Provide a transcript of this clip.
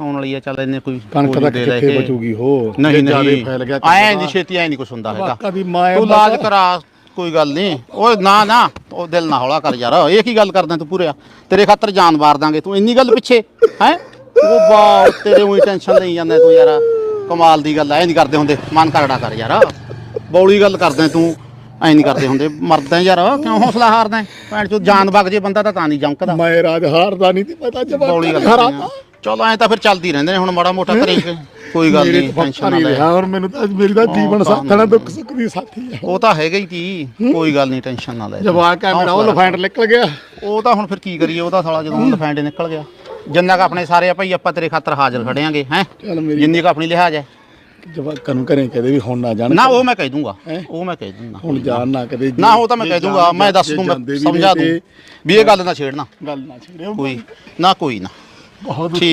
ਆਉਣ ਵਾਲੀ ਆ ਚੱਲ ਇਹਨੇ ਕੋਈ ਕਣਕ ਦਾ ਦੇ ਕਿੱਥੇ। ਬਚੂਗੀ ਹੋ। ਨਹੀਂ ਨਹੀਂ। ਫੈਲ ਗਿਆ ਐ ਨਹੀਂ ਛੇਤੀ ਐ ਨਹੀਂ ਕੁਛ ਹੁੰਦਾ ਹੈਗਾ। ਦੀ ਤੂੰ ਇਲਾਜ ਕਰਾ ਕੋਈ ਗੱਲ ਨਹੀਂ। ਓਏ ਨਾ ਨਾ ਉਹ ਦਿਲ ਨਾ ਹੌਲਾ ਕਰ ਯਾਰ ਇਹ ਕੀ ਗੱਲ ਕਰਦਾ ਤੂੰ ਪੂਰਿਆ ਤੇਰੇ ਖਾਤਰ ਜਾਨ ਵਾਰ ਦਾਂਗੇ ਤੂੰ ਇੰਨੀ ਗੱਲ ਪਿੱਛੇ ਹੈ? ਉਹ ਵਾਹ ਤੇਰੇ ਉਹੀ ਟੈਨਸ਼ਨ ਲਈ ਜਾਂਦਾ ਤੂੰ ਯਾਰ। ਕਮਾਲ ਦੀ ਗੱਲ ਐ ਨਹੀਂ ਕਰਦੇ ਹੁੰਦੇ। ਮਨ ਕਰੜਾ ਕਰ ਯਾਰ। ਬੌਲੀ ਗੱਲ ਕਰਦਾ ਤੂੰ ਐ ਨਹੀਂ ਕਰਦੇ ਹੁੰਦੇ। ਮਰਦਾ ਯਾਰ ਕਿਉਂ ਹੌਸਲਾ ਹਾਰਦਾ ਭੈਣ ਚੋ ਜਾਨ ਵਗ ਜੇ ਬੰਦਾ ਤਾਂ ਤਾਂ ਨਹੀਂ ਜੰਕਦਾ। ਮੈਂ ਰਾਜ ਹਾਰਦਾ ਨਹੀਂ ਤੇ ਪਤਾ ਜਵਾਬ ਬੌਲੀ ਗੱਲ ਚਲੋ ਐ ਤਾਂ ਫਿਰ ਚੱਲਦੀ ਰਹਿੰਦੇ ਨੇ ਹੁਣ ਮਾੜਾ ਮੋਟਾ ਕਰੇ ਕੋਈ ਗੱਲ ਨਹੀਂ ਟੈਨਸ਼ਨ ਨਾ ਲੈ। ਰਿਹਾ ਔਰ ਮੈਨੂੰ ਤਾਂ ਮੇਰੀ ਤਾਂ ਜੀਵਨ ਸਾਥਣਾ ਦੁੱਖ ਸੁੱਖ ਦੀ ਸਾਥੀ ਆ। ਉਹ ਤਾਂ ਹੈਗਾ ਹੀ ਕੀ ਕੋਈ ਗੱਲ ਨਹੀਂ ਟੈਨਸ਼ਨ ਨਾ ਲੈ। ਜਵਾਕ ਹੈ ਮੇਰਾ ਉਹ ਲਫੈਂਡ ਨਿਕਲ ਗਿਆ। ਉਹ ਤਾਂ ਹੁਣ ਫਿਰ ਕੀ ਕਰੀਏ ਉਹਦਾ ਸਾਲਾ ਜਦੋਂ ਲਫੈਂਡ ਨਿਕਲ ਗਿਆ। ਜਿੰਨਾ ਕ ਆਪਣੇ ਸਾਰੇ ਆ ਭਾਈ ਆਪਾਂ ਤੇਰੇ ਖਾਤਰ ਹਾਜ਼ਰ ਖੜਿਆਂਗੇ ਹੈ? ਚੱਲ ਮੇਰੀ ਜਿੰਨੀ ਕ ਆਪਣੀ ਲਿਹਾਜ਼ ਹੈ। ਜਵਾਕਾਂ ਨੂੰ ਘਰੇ ਕਹਦੇ ਵੀ ਹੁਣ ਨਾ ਜਾਣ। ਨਾ ਉਹ ਮੈਂ ਕਹਿ ਦੂੰਗਾ। ਹੈਂ? ਉਹ ਮੈਂ ਕਹਿ ਦੂੰਗਾ। ਹੁਣ ਜਾਣ ਨਾ ਕਦੇ ਨਾ ਉਹ ਤਾਂ ਮੈਂ ਕਹਿ ਦੂੰਗਾ ਮੈਂ ਦੱਸ ਦੂੰ ਮੈਂ ਸਮਝਾ ਦੂੰ। ਵੀ ਇਹ ਗੱਲ ਨਾ ਛੇੜਨਾ। ਗੱਲ ਨਾ ਛੇੜਿਓ। ਕੋਈ ਨਾ ਕੋਈ ਨਾ। ਬਹੁਤ ਠੀਕ